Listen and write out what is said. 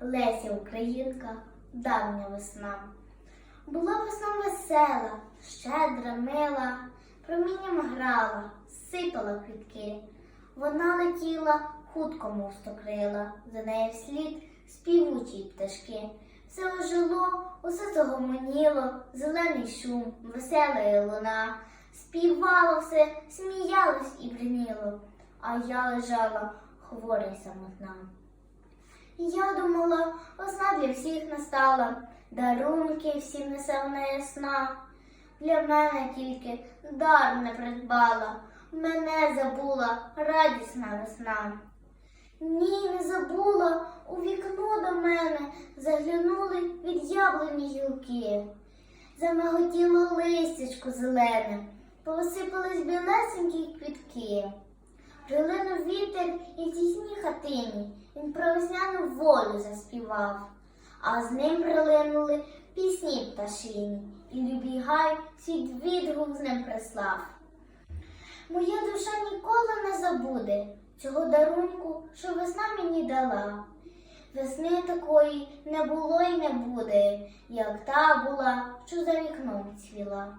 Леся Українка, давня весна. Була весна весела, щедра, мила, промінням грала, сипала квітки. Вона летіла, хутко мов стокрила, за нею вслід співучі пташки. Все ожило, усе загомоніло, зелений шум, весела луна. Співало все, сміялось і бриніло, а я лежала хвора й самотна. Я думала, весна для всіх настала, дарунки всім несе вона ясна. Для мене тільки дар не придбала, мене забула радісна весна. Ні, не забула, у вікно до мене заглянули від яблуні гілки. Замиготіло листячко зелене, посипались білесенькі квітки. Прилинув вітер і в тісній хатині він про весняну волю заспівав, а з ним прилинули пісні пташині, і любій гай свій відгук з ним прислав. Моя душа ніколи не забуде цього дарунку, що весна мені дала. Весни такої не було й не буде, як та була, що за вікном цвіла.